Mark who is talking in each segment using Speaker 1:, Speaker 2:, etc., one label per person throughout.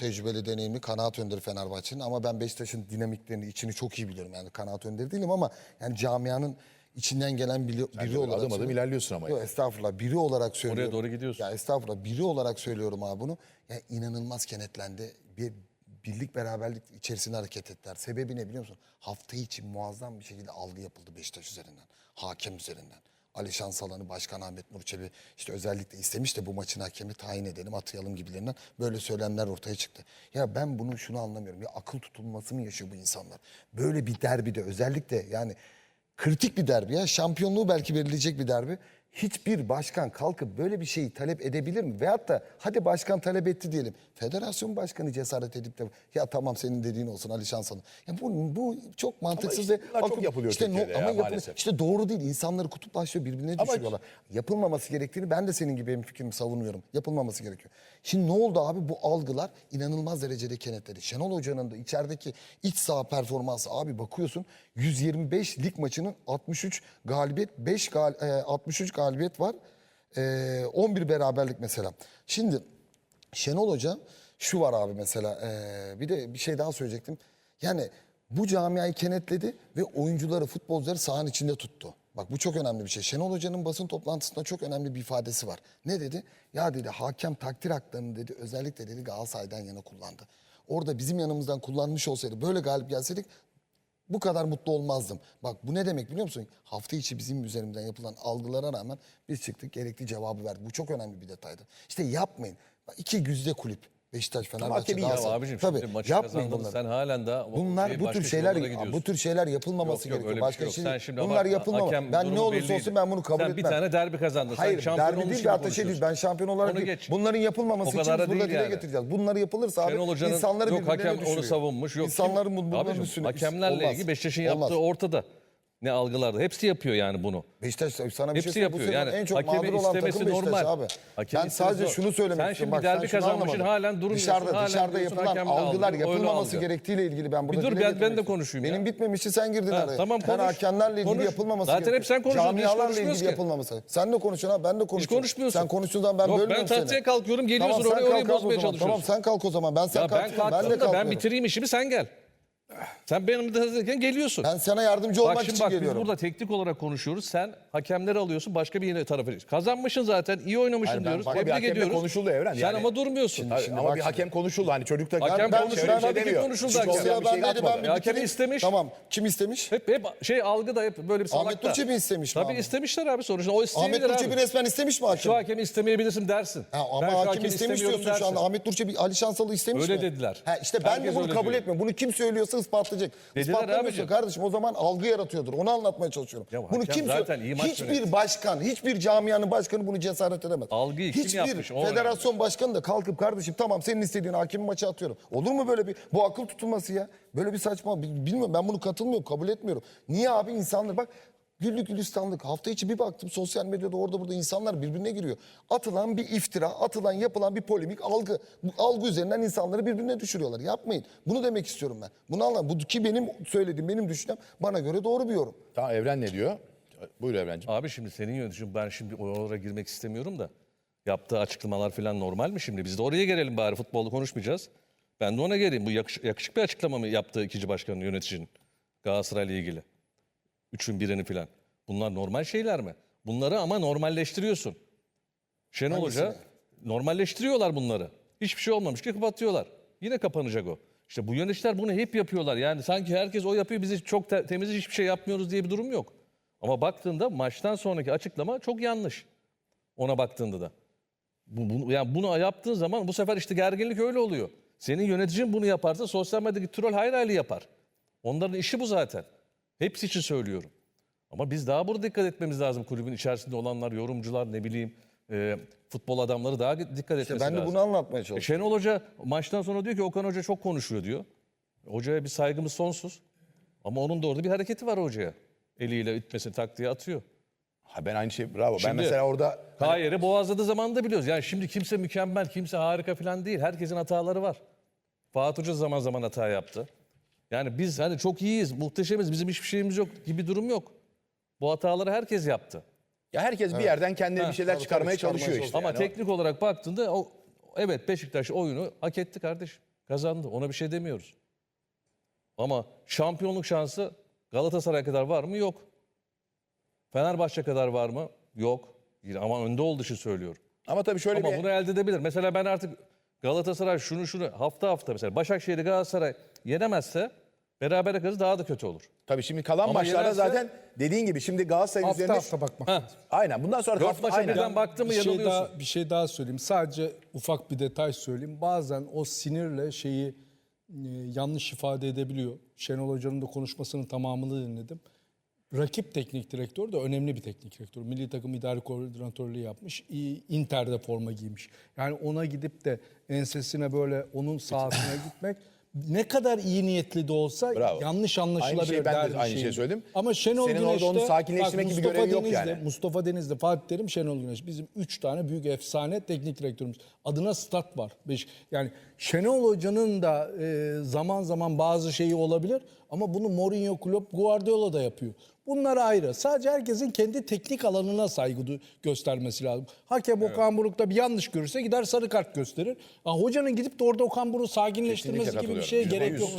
Speaker 1: tecrübeli, deneyimli kanaat önderi Fenerbahçe'nin ama ben Beşiktaş'ın dinamiklerini, içini çok iyi biliyorum. Yani kanaat önderi değilim ama yani camianın içinden gelen biri, biri olarak
Speaker 2: adım adım ilerliyorsun ama.
Speaker 1: Yok estağfurullah biri olarak söylüyorum.
Speaker 3: doğru gidiyorsun.
Speaker 1: Ya estağfurullah biri olarak söylüyorum abi bunu. Ya inanılmaz kenetlendi. Bir birlik beraberlik içerisinde hareket ettiler. Sebebi ne biliyor musun? Hafta içi muazzam bir şekilde algı yapıldı Beşiktaş üzerinden. Hakem üzerinden. Alişan Salan'ı, Başkan Ahmet Nur Çebi işte özellikle istemiş de bu maçın hakemi tayin edelim, atayalım gibilerinden böyle söylemler ortaya çıktı. Ya ben bunu şunu anlamıyorum. Ya akıl tutulması mı yaşıyor bu insanlar? Böyle bir derbide özellikle yani kritik bir derbi ya. Şampiyonluğu belki verilecek bir derbi. Hiçbir başkan kalkıp böyle bir şeyi talep edebilir mi? Veyahut da hadi başkan talep etti diyelim. Federasyon başkanı cesaret edip de ya tamam senin dediğin olsun Ali Şansalı. Ya bu, bu çok mantıksız
Speaker 2: işte
Speaker 1: ve
Speaker 2: bunlar çok
Speaker 1: akıl-
Speaker 2: yapılıyor
Speaker 1: işte
Speaker 2: Türkiye'de ya,
Speaker 1: ama
Speaker 2: maalesef.
Speaker 1: İşte doğru değil. İnsanları kutuplaşıyor, birbirine
Speaker 2: Ama-
Speaker 1: düşürüyorlar. Yapılmaması gerektiğini ben de senin gibi benim fikrimi savunuyorum. Yapılmaması gerekiyor. Şimdi ne oldu abi? Bu algılar inanılmaz derecede kenetledi. Şenol Hoca'nın da içerideki iç saha performansı abi bakıyorsun 125 lig maçının 63 galibiyet, 5 gal, e, 63 galibiyet var. E, 11 beraberlik mesela. Şimdi Şenol Hoca şu var abi mesela e, bir de bir şey daha söyleyecektim. Yani bu camiayı kenetledi ve oyuncuları, futbolcuları sahanın içinde tuttu. Bak bu çok önemli bir şey. Şenol Hoca'nın basın toplantısında çok önemli bir ifadesi var. Ne dedi? Ya dedi hakem takdir haklarını dedi özellikle dedi Galatasaray'dan yana kullandı. Orada bizim yanımızdan kullanmış olsaydı böyle galip gelseydik bu kadar mutlu olmazdım. Bak bu ne demek biliyor musun? Hafta içi bizim üzerimizden yapılan algılara rağmen biz çıktık gerekli cevabı verdik. Bu çok önemli bir detaydı. İşte yapmayın. Bak, iki güzde kulüp. Beşiktaş, Fenerbahçe,
Speaker 2: hakemi ya
Speaker 1: Galatasaray.
Speaker 3: abicim
Speaker 1: Tabii,
Speaker 3: şimdi maçı
Speaker 1: yapmayın
Speaker 3: kazandın
Speaker 1: bunları.
Speaker 3: sen halen daha
Speaker 1: Bunlar bu
Speaker 3: başka
Speaker 1: tür şeyler
Speaker 3: gidiyorsun.
Speaker 1: bu tür şeyler yapılmaması
Speaker 3: Yok, yok,
Speaker 1: gerekiyor.
Speaker 3: öyle bir
Speaker 1: Başka
Speaker 3: şey yok.
Speaker 1: şey
Speaker 3: Sen şimdi
Speaker 1: bunlar
Speaker 3: bak,
Speaker 1: yapılmamalı.
Speaker 3: hakem
Speaker 1: Ben
Speaker 3: durumu
Speaker 1: ne olursa
Speaker 3: belliydi.
Speaker 1: olsun ben bunu kabul
Speaker 3: Sen
Speaker 1: etmem.
Speaker 3: bir tane derbi kazandın. Sen
Speaker 1: Hayır
Speaker 3: şampiyon
Speaker 1: derbi
Speaker 3: olmuş
Speaker 1: değil
Speaker 3: gibi
Speaker 1: ateşe değil.
Speaker 3: konuşuyorsun.
Speaker 1: Ben şampiyon olarak
Speaker 3: Onu
Speaker 1: değil.
Speaker 3: geç.
Speaker 1: Bunların yapılmaması
Speaker 3: O
Speaker 1: için
Speaker 3: kadar
Speaker 1: biz
Speaker 3: da
Speaker 1: burada
Speaker 3: değil
Speaker 1: dile
Speaker 3: yani.
Speaker 1: getireceğiz. Bunlar yapılırsa abi
Speaker 3: Şenol Hoca'nın
Speaker 1: insanları
Speaker 3: yok
Speaker 1: birbirlerine
Speaker 3: hakem onu
Speaker 1: düşürüyor.
Speaker 3: savunmuş. Yok,
Speaker 1: İnsanların
Speaker 3: kim-
Speaker 1: bunların
Speaker 3: Abicim,
Speaker 1: üstüne.
Speaker 3: Hakemlerle
Speaker 1: Olmaz.
Speaker 3: ilgili Beşiktaş'ın
Speaker 1: Olmaz.
Speaker 3: yaptığı ortada. Ne algılarda. Hepsi yapıyor yani bunu.
Speaker 1: Beşiktaş sana bir şey
Speaker 3: Hepsi.
Speaker 1: Bu
Speaker 3: yapıyor.
Speaker 1: sezon
Speaker 3: Yani
Speaker 1: en çok
Speaker 3: hakemi
Speaker 1: mağdur olan
Speaker 3: istemesi
Speaker 1: takım Beşiktaş
Speaker 3: normal.
Speaker 1: abi.
Speaker 3: Hakemi
Speaker 1: ben sadece
Speaker 3: istemesi-
Speaker 1: şunu söylemek
Speaker 3: Sen
Speaker 1: istiyorum.
Speaker 3: şimdi
Speaker 1: Bak,
Speaker 3: derbi
Speaker 1: şunu
Speaker 3: kazanmışsın,
Speaker 1: anlamadın.
Speaker 3: halen durmuyorsun,
Speaker 1: Dışarıda,
Speaker 3: halen
Speaker 1: dışarıda yapılan algılar yapılmaması gerektiğiyle ilgili ben burada
Speaker 3: dur,
Speaker 1: dile
Speaker 3: ben- ben de konuşayım ya.
Speaker 1: Benim bitmemişti sen girdin
Speaker 3: Ha,
Speaker 1: araya.
Speaker 3: tamam,
Speaker 1: Ben
Speaker 3: konuş.
Speaker 1: hakemlerle ilgili
Speaker 3: Konuş.
Speaker 1: yapılmaması
Speaker 3: Zaten hep sen konuşuyorsun,
Speaker 1: Camialarla ilgili yapılmaması. Sen de konuşuyorsun abi ben de konuşuyorum.
Speaker 3: konuşmuyorsun.
Speaker 1: Sen konuştuğun zaman ben
Speaker 3: ben
Speaker 1: bölmüyorum seni.
Speaker 3: tahtaya kalkıyorum, geliyorsun
Speaker 1: sen
Speaker 3: oraya, orayı bozmaya çalışıyorsun.
Speaker 1: Tamam sen kalk o zaman. Ben sen
Speaker 3: Ya ben
Speaker 1: kalktım. Ben
Speaker 3: da ben
Speaker 1: kalkıyorum.
Speaker 3: bitireyim işimi sen gel. Sen benim de geliyorsun.
Speaker 1: Ben sana yardımcı olmak
Speaker 3: Bak şimdi
Speaker 1: için
Speaker 3: bak biz
Speaker 1: geliyorum.
Speaker 3: burada teknik olarak konuşuyoruz. Sen hakemleri alıyorsun başka bir yine tarafa. Kazanmışsın zaten. iyi oynamışsın
Speaker 2: Hayır, ben-
Speaker 3: diyoruz.
Speaker 2: ama bir
Speaker 3: Tebrik
Speaker 2: hakemle
Speaker 3: ediyoruz.
Speaker 2: konuşuldu Evren,
Speaker 3: Sen
Speaker 2: yani.
Speaker 3: ama durmuyorsun.
Speaker 2: Hayır,
Speaker 1: Şimdi
Speaker 2: ama bir
Speaker 1: şimdi.
Speaker 2: hakem konuşuldu hani çocuk da
Speaker 3: Hakem
Speaker 2: ben
Speaker 3: konuşuldu,
Speaker 2: bir şey demiyor.
Speaker 3: konuşuldu hakem.
Speaker 2: bir şey
Speaker 1: ben
Speaker 2: atmadı.
Speaker 1: bir
Speaker 3: Ya hakem istemiş.
Speaker 1: Tamam. Kim istemiş?
Speaker 3: Hep hep şey algıda hep böyle bir salakta.
Speaker 1: Ahmet Nurçebi mi istemiş mi
Speaker 3: Tabii
Speaker 1: abi?
Speaker 3: istemişler abi sonuçta. O
Speaker 1: Ahmet Nurçebi
Speaker 3: abi.
Speaker 1: resmen istemiş mi hakem?
Speaker 3: Şu hakemi istemeyebilirsin dersin.
Speaker 1: Ha, ama
Speaker 3: Ben hakemi
Speaker 1: istemiş diyorsun şu anda. Ahmet Nurçebi Ali Şansalı istemiş
Speaker 3: Öyle
Speaker 1: mi?
Speaker 3: dediler.
Speaker 1: Ha, işte ben de bunu
Speaker 3: öyle
Speaker 1: kabul etmiyorum. Bunu kim söylüyorsa ispatlayacak.
Speaker 3: Dediler
Speaker 1: İspatlamıyorsa
Speaker 3: abicim.
Speaker 1: kardeşim o zaman algı yaratıyordur. Onu anlatmaya çalışıyorum.
Speaker 3: Ya
Speaker 1: bunu
Speaker 3: hakem
Speaker 1: kim
Speaker 3: zaten
Speaker 1: sö-
Speaker 3: iyi maç
Speaker 1: Hiçbir
Speaker 3: yönetti.
Speaker 1: başkan, hiçbir camianın başkanı bunu cesaret edemez.
Speaker 3: Algıyı kim
Speaker 1: Hiçbir
Speaker 3: yapmış? O
Speaker 1: federasyon başkanı da kalkıp kardeşim tamam senin istediğin hakemi maça atıyorum. Olur mu böyle bir bu akıl tutulması ya? Böyle bir saçma bil- bilmiyorum ben bunu katılmıyorum kabul etmiyorum. Niye abi insanlar bak Güllük gülistanlık. Hafta içi bir baktım sosyal medyada orada burada insanlar birbirine giriyor. Atılan bir iftira, atılan yapılan bir polemik algı. Bu algı üzerinden insanları birbirine düşürüyorlar. Yapmayın. Bunu demek istiyorum ben. Bunu anlam. Bu ki benim söylediğim, benim düşüncem bana göre doğru bir yorum.
Speaker 2: Tamam Evren ne diyor? Buyur Evrenciğim.
Speaker 3: Abi şimdi senin yöneticin ben şimdi oralara girmek istemiyorum da yaptığı açıklamalar falan normal mi şimdi? Biz de oraya gelelim bari futbolda konuşmayacağız. Ben de ona geleyim. Bu yakış- yakışık bir açıklama mı yaptı ikinci başkanın yöneticinin Galatasaray'la ilgili? Üçün birini falan. Bunlar normal şeyler mi? Bunları ama normalleştiriyorsun. Şenol Hoca
Speaker 1: Hangisini?
Speaker 3: normalleştiriyorlar bunları. Hiçbir şey olmamış ki kapatıyorlar. Yine kapanacak o. İşte bu yöneticiler bunu hep yapıyorlar. Yani sanki herkes o yapıyor biz çok te- temiz hiçbir şey yapmıyoruz diye bir durum yok. Ama baktığında maçtan sonraki açıklama çok yanlış. Ona baktığında da. Bu, bunu, yani bunu yaptığın zaman bu sefer işte gerginlik öyle oluyor. Senin yöneticin bunu yaparsa sosyal medyadaki troll hayli hayli yapar. Onların işi bu zaten. Hepsi için söylüyorum. Ama biz daha burada dikkat etmemiz lazım. Kulübün içerisinde olanlar, yorumcular, ne bileyim e, futbol adamları daha dikkat etmesi
Speaker 1: İşte ben de
Speaker 3: lazım.
Speaker 1: bunu anlatmaya
Speaker 3: E,
Speaker 1: çalışıyorum.
Speaker 3: Şenol Hoca maçtan sonra diyor ki Okan Hoca çok konuşuyor diyor. Hocaya bir saygımız sonsuz. Ama onun da orada bir hareketi var hocaya. Eliyle itmesini taktiğe atıyor.
Speaker 2: Ha, ben aynı şey bravo. ben
Speaker 3: Şimdi-
Speaker 2: mesela orada
Speaker 3: Hayır'ı boğazladığı zaman da biliyoruz. Yani şimdi kimse mükemmel, kimse harika falan değil. Herkesin hataları var. Fatih Hoca zaman zaman hata yaptı. Yani biz hani çok iyiyiz, muhteşemiz, bizim hiçbir şeyimiz yok gibi durum yok. Bu hataları herkes yaptı.
Speaker 2: ya herkes bir yerden kendine bir şeyler
Speaker 1: çıkarmaya
Speaker 2: çalışıyor işte.
Speaker 3: Ama
Speaker 2: yani.
Speaker 3: teknik olarak baktığında o, evet Beşiktaş oyunu hak etti kardeşim. Kazandı. Ona bir şey demiyoruz. Ama şampiyonluk şansı Galatasaray kadar var mı? Yok. Fenerbahçe kadar var mı? Yok. Yine ama önde olduğu için söylüyorum.
Speaker 2: Ama tabii şöyle
Speaker 3: Ama
Speaker 2: bir...
Speaker 3: bunu elde edebilir. Mesela ben artık Galatasaray şunu şunu hafta hafta mesela Başakşehir'i Galatasaray yenemezse berabere kalırsa daha da kötü olur.
Speaker 2: Tabii şimdi kalan
Speaker 3: Ama
Speaker 2: maçlarda
Speaker 3: yenerse-
Speaker 2: zaten dediğin gibi şimdi Galatasaray'ın
Speaker 4: Hafta
Speaker 2: üzerinde...
Speaker 4: hafta bakmak.
Speaker 3: Heh.
Speaker 2: Aynen bundan sonra...
Speaker 3: Dört
Speaker 2: hafta-
Speaker 3: maça
Speaker 2: aynen.
Speaker 3: birden baktın mı
Speaker 4: bir şey
Speaker 3: yanılıyorsun.
Speaker 4: daha bir şey daha söyleyeyim. Sadece ufak bir detay söyleyeyim. Bazen o sinirle şeyi e, yanlış ifade edebiliyor. Şenol Hoca'nın da konuşmasının tamamını dinledim. Rakip teknik direktör de önemli bir teknik direktör. Milli takım idari koordinatörlüğü yapmış. İyi- Inter'de forma giymiş. Yani ona gidip de ensesine böyle onun sahasına gitmek ne kadar iyi niyetli de olsa
Speaker 2: Bravo.
Speaker 4: yanlış
Speaker 2: Aynı
Speaker 4: anlaşılabilir.
Speaker 2: şeyi ben de
Speaker 4: derdi
Speaker 2: aynı
Speaker 4: şeyi.
Speaker 2: söyledim.
Speaker 4: Ama Şenol
Speaker 2: Senin orada
Speaker 4: Güneş'te
Speaker 2: onu sakinleştirmek gibi
Speaker 4: Mustafa
Speaker 2: görevi yok
Speaker 4: Denizli,
Speaker 2: yani.
Speaker 4: Mustafa Denizli, Fatih Terim, Şenol Güneş. Bizim üç tane büyük efsane teknik direktörümüz. Adına stat var. Beş, yani Şenol Hoca'nın da e, zaman zaman bazı şeyi olabilir ama bunu Mourinho, Klopp, Guardiola da yapıyor. Bunlar ayrı. Sadece herkesin kendi teknik alanına saygı göstermesi lazım. Hakem Okan Buruk'ta bir yanlış görürse gider sarı kart gösterir. Ha, hocanın gidip de orada Okan Buruk'u sakinleştirmesi gibi bir şeye gerek yok.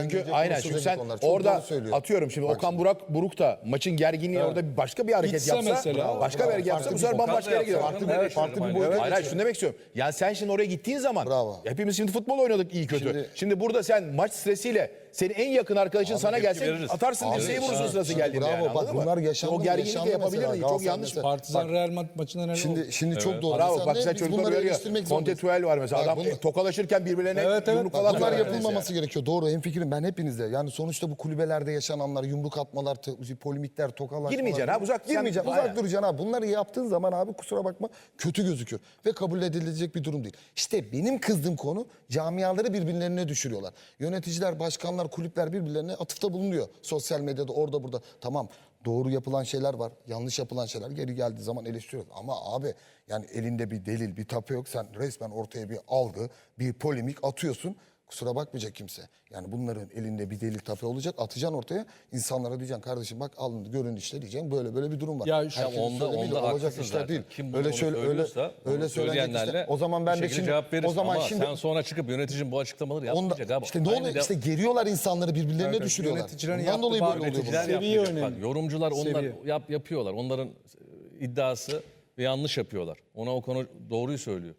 Speaker 2: Çünkü aynen çünkü sen orada atıyorum şimdi
Speaker 1: Bak
Speaker 2: Okan Burak Buruk da maçın gerginliği orada başka bir hareket
Speaker 4: İtse
Speaker 2: yapsa
Speaker 4: mesela.
Speaker 2: başka bir hareket yapsa bu sefer bambaşka yere gidiyor. Farklı bir,
Speaker 3: düşünüyorum
Speaker 1: farklı bir boyuta
Speaker 3: Evet.
Speaker 2: Hayır hayır şunu demek istiyorum. Yani sen şimdi oraya gittiğin zaman
Speaker 1: Bravo.
Speaker 2: hepimiz şimdi futbol oynadık iyi kötü.
Speaker 1: Şimdi-
Speaker 2: Şimdi, burada sen maç stresiyle senin en yakın arkadaşın sana gelse
Speaker 3: veririz.
Speaker 2: atarsın
Speaker 1: Abi,
Speaker 2: dirseği vurursun sırası
Speaker 1: şimdi
Speaker 2: geldiğinde
Speaker 1: bravo,
Speaker 2: yani
Speaker 1: bak
Speaker 2: anladın mı?
Speaker 1: bunlar yaşandı
Speaker 2: O gerginlik de
Speaker 1: Yaşandı
Speaker 2: yapabilirdin.
Speaker 1: mesela.
Speaker 2: Çok yanlış.
Speaker 1: mesela.
Speaker 4: Partizan Real Madrid maçında neler oldu?
Speaker 1: Şimdi şimdi çok doğru.
Speaker 2: Bravo bak
Speaker 1: biz
Speaker 2: çocuklar
Speaker 1: zorundayız.
Speaker 2: Conte var mesela.
Speaker 1: Bak
Speaker 2: Adam tokalaşırken birbirlerine
Speaker 4: Evet, evet.
Speaker 2: yumruk
Speaker 1: Bak
Speaker 2: falan
Speaker 1: bunlar yapılmaması gerekiyor. Doğru hemfikirim ben hepinizde. Yani sonuçta bu kulübelerde yaşananlar, yumruk atmalar, polemikler, tokalaşmalar.
Speaker 2: Girmeyeceksin abi, uzak-
Speaker 1: Girmeyeceksin. Uzak duracaksın abi. Bunları yaptığın zaman abi kusura bakma kötü gözükür. Ve kabul edilecek bir durum değil. İşte benim kızdığım konu camiaları birbirlerine düşürüyorlar. Yöneticiler, başkanlar, kulüpler birbirlerine atıfta bulunuyor. Sosyal medyada orada burada. Tamam doğru yapılan şeyler var. Yanlış yapılan şeyler geri geldiği zaman eleştiriyoruz. Ama abi yani elinde bir delil, bir tapu yok. Sen resmen ortaya bir algı, bir polemik atıyorsun. Kusura bakmayacak kimse. Yani bunların elinde bir delil tapu olacak. Atacaksın ortaya. insanlara diyeceksin kardeşim bak alın görün işte diyeceksin. Böyle böyle bir durum var.
Speaker 4: Ya işte
Speaker 1: Herkesin
Speaker 3: onda-
Speaker 1: söylemiyle
Speaker 3: onda
Speaker 1: olacak
Speaker 3: haklısın
Speaker 1: işler
Speaker 3: zaten.
Speaker 1: değil.
Speaker 3: Kim bunu
Speaker 1: öyle
Speaker 3: onu
Speaker 1: şöyle öyle
Speaker 3: söylüyorsa, bunu
Speaker 1: öyle söylenecek
Speaker 3: söyleyenlerle
Speaker 1: işte. O zaman ben
Speaker 3: bir
Speaker 1: de
Speaker 3: şekilde
Speaker 1: şimdi
Speaker 3: cevap verirsin.
Speaker 1: o zaman
Speaker 3: Ama
Speaker 1: şimdi
Speaker 3: sen sonra çıkıp yöneticinin bu açıklamaları
Speaker 1: onda,
Speaker 3: yapmayacak abi.
Speaker 1: işte ne
Speaker 3: Aynı
Speaker 1: oluyor?
Speaker 3: de-
Speaker 1: İşte geriyorlar insanları birbirlerine
Speaker 4: Evet,
Speaker 1: düşürüyorlar.
Speaker 4: yöneticilerin
Speaker 1: Bundan
Speaker 4: yaptığı
Speaker 1: dolayı böyle oluyor
Speaker 3: Yöneticiler
Speaker 1: bunlar.
Speaker 4: Seviye
Speaker 3: yapmayacak.
Speaker 4: önemli.
Speaker 3: Bak, yorumcular onlar
Speaker 4: Seviye.
Speaker 3: yap, yapıyorlar. Onların e, iddiası ve yanlış yapıyorlar. Ona o konu doğruyu söylüyor.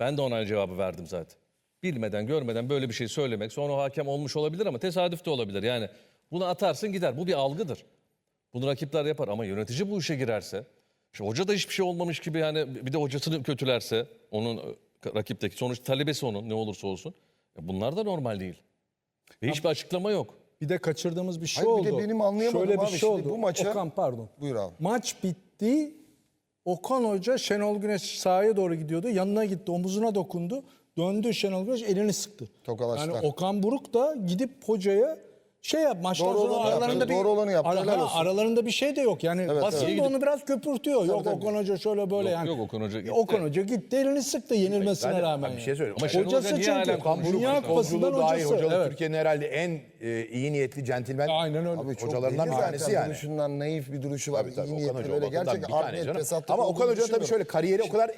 Speaker 3: Ben de ona cevabı verdim zaten. Bilmeden, görmeden böyle bir şey söylemek sonra hakem olmuş olabilir ama tesadüf de olabilir. Yani bunu atarsın gider. Bu bir algıdır. Bunu rakipler yapar ama yönetici bu işe girerse, işte hoca da hiçbir şey olmamış gibi yani bir de hocasını kötülerse onun e, rakipteki sonuç talebesi onun ne olursa olsun. e, Bunlar da normal değil. Ve hiçbir açıklama yok.
Speaker 4: Bir de kaçırdığımız bir şey
Speaker 1: Hayır, bir de
Speaker 4: oldu.
Speaker 1: benim anlayamadım
Speaker 4: Şöyle bir
Speaker 1: abi,
Speaker 4: şey
Speaker 1: şimdi
Speaker 4: oldu.
Speaker 1: bu maça-
Speaker 4: Okan pardon.
Speaker 1: Buyur abi.
Speaker 4: Maç bitti. Okan Hoca Şenol Güneş sahaya doğru gidiyordu. Yanına gitti, omuzuna dokundu. Döndü Şenol Güneş elini sıktı.
Speaker 1: Tokalaştılar.
Speaker 4: Yani Okan Buruk da gidip hocaya şey yap maçtan
Speaker 1: Doğru
Speaker 4: sonra
Speaker 1: olanı
Speaker 4: aralarında
Speaker 1: yaptı,
Speaker 4: bir
Speaker 1: doğru olanı yaptı, helal olsun.
Speaker 4: aralarında bir şey de yok. Yani basın
Speaker 3: evet.
Speaker 4: da onu biraz köpürtüyor. yok
Speaker 1: tabii.
Speaker 4: Okan Hoca şöyle böyle
Speaker 3: Yok,
Speaker 4: yani.
Speaker 3: yok, Okan Hoca gitti.
Speaker 4: Okan Hoca gitti elini sıktı yenilmesine
Speaker 2: Zaten-
Speaker 4: rağmen.
Speaker 2: Abi bir şey
Speaker 4: yani.
Speaker 2: söyleyeyim.
Speaker 3: Ama Şenol Hoca
Speaker 4: Hocası
Speaker 3: niye
Speaker 4: çünkü
Speaker 3: hala
Speaker 4: Okan
Speaker 3: konuşuyor?
Speaker 4: Dünya Kupası'ndan
Speaker 2: Futbolculuğu dahil
Speaker 4: hocası.
Speaker 2: hocalık
Speaker 4: Evet.
Speaker 2: Türkiye'nin herhalde en e, iyi niyetli centilmen
Speaker 4: Aynen öyle.
Speaker 1: Abi çok
Speaker 2: hocalarından bir tanesi yani.
Speaker 1: duruşundan naif bir duruşu var.
Speaker 2: Tabii tabii,
Speaker 1: İyi
Speaker 2: Okan
Speaker 1: niyetli
Speaker 2: Hoca
Speaker 1: böyle
Speaker 2: o bakımdan
Speaker 1: gerçekten
Speaker 2: bir tane
Speaker 1: art niyet
Speaker 2: canım.
Speaker 1: fesatlık
Speaker 2: Ama
Speaker 1: olduğunu
Speaker 2: Okan Hoca'nın tabii
Speaker 1: düşünmüyorum.
Speaker 2: şöyle kariyeri o kadar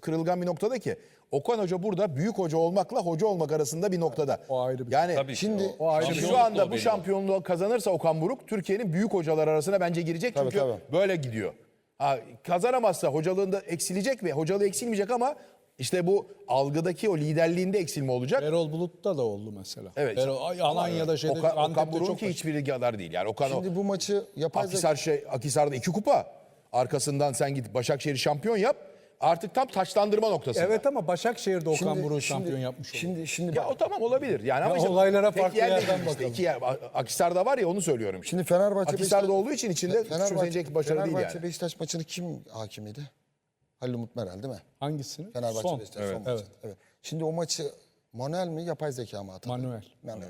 Speaker 2: kırılgan bir noktada ki. Okan Hoca burada büyük hoca olmakla hoca olmak arasında bir noktada.
Speaker 4: O ayrı bir-
Speaker 2: Yani
Speaker 3: Tabii ki.
Speaker 1: Şimdi-
Speaker 3: O-
Speaker 4: O ayrı
Speaker 2: Şimdi
Speaker 4: bir-
Speaker 2: şu
Speaker 3: Şampiyonluk da
Speaker 2: anda bu
Speaker 3: belli.
Speaker 2: Şampiyonluğu kazanırsa Okan Buruk Türkiye'nin büyük hocalar arasına bence girecek
Speaker 1: Tabii,
Speaker 2: çünkü
Speaker 1: tabii.
Speaker 2: böyle gidiyor. Ha, kazanamazsa hocalığında eksilecek ve hocalığı eksilmeyecek ama işte bu algıdaki o liderliğinde eksilme olacak.
Speaker 4: Erol Bulut'ta da oldu mesela.
Speaker 2: Evet.
Speaker 4: Erol, Alanya'da şeyde
Speaker 2: Okan, Okan Buruk'un
Speaker 4: çok
Speaker 2: ki hiçbiri kadar değil. Yani Okan o-
Speaker 1: Şimdi bu maçı yapay
Speaker 2: Akisar şey, Akisar'da iki kupa. Arkasından sen git Başakşehir'i şampiyon yap. Artık tam taçlandırma noktası.
Speaker 4: Evet ama Başakşehir'de Okan
Speaker 1: Şimdi-
Speaker 4: Buruk
Speaker 1: şimdi-
Speaker 4: şampiyon yapmış oldu.
Speaker 1: Şimdi şimdi
Speaker 2: Ya o tamam olabilir. Yani ama
Speaker 4: Ya
Speaker 2: işte
Speaker 4: olaylara
Speaker 2: tek
Speaker 4: farklı
Speaker 2: yer değil
Speaker 4: yerden
Speaker 2: işte.
Speaker 4: bakalım.
Speaker 2: İki yer. Akisar'da var ya onu söylüyorum.
Speaker 1: Şimdi Fenerbahçe
Speaker 2: Akisar'da
Speaker 1: Beşiktaş-
Speaker 2: olduğu için içinde
Speaker 1: Fenerbahçe,
Speaker 2: düşünecek başarı değil
Speaker 1: Fenerbahçe
Speaker 2: yani.
Speaker 1: Beşiktaş maçını kim hakimiydi? Halil Umut Meral değil mi?
Speaker 4: Hangisini?
Speaker 1: Fenerbahçe
Speaker 4: Son.
Speaker 1: Beşiktaş
Speaker 4: Evet.
Speaker 1: son maçı.
Speaker 4: evet.
Speaker 1: Evet. Şimdi o maçı manuel mi yapay zeka mı atadı?
Speaker 4: Manuel.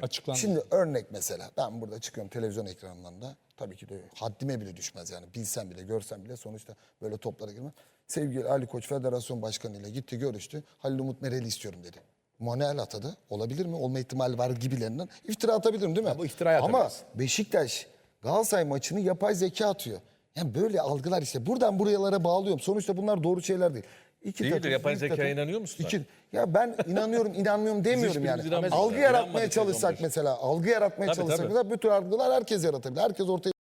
Speaker 4: Açıklandı.
Speaker 1: Şimdi örnek mesela ben burada çıkıyorum televizyon ekranından da tabii ki de haddime bile düşmez yani bilsem bile görsem bile sonuçta böyle toplara girmem. Sevgili Ali Koç Federasyon Başkanı ile gitti görüştü. Halil Umut Merel'i istiyorum dedi. Manuel atadı. Olabilir mi? Olma ihtimali var gibilerinden. İftira atabilirim değil mi?
Speaker 2: bu iftirayı
Speaker 1: Ama. Beşiktaş Galatasaray maçını yapay zeka atıyor. Yani böyle algılar işte buradan buralara bağlıyorum. Sonuçta bunlar doğru şeyler değil. İki
Speaker 3: Değildir.
Speaker 1: takım,
Speaker 3: Yapay
Speaker 1: büyük
Speaker 3: zekaya
Speaker 1: takım.
Speaker 3: inanıyor musun?
Speaker 1: İki, ya ben inanıyorum, inanmıyorum demiyorum
Speaker 3: hiçbirimiz
Speaker 1: yani.
Speaker 3: inanmıyoruz.
Speaker 1: Algı yaratmaya
Speaker 3: sezon
Speaker 1: çalışsak mesela, algı yaratmaya
Speaker 3: Tabii,
Speaker 1: çalışsak
Speaker 3: tabii.
Speaker 1: mesela bütün algılar herkes yaratabilir. Herkes ortaya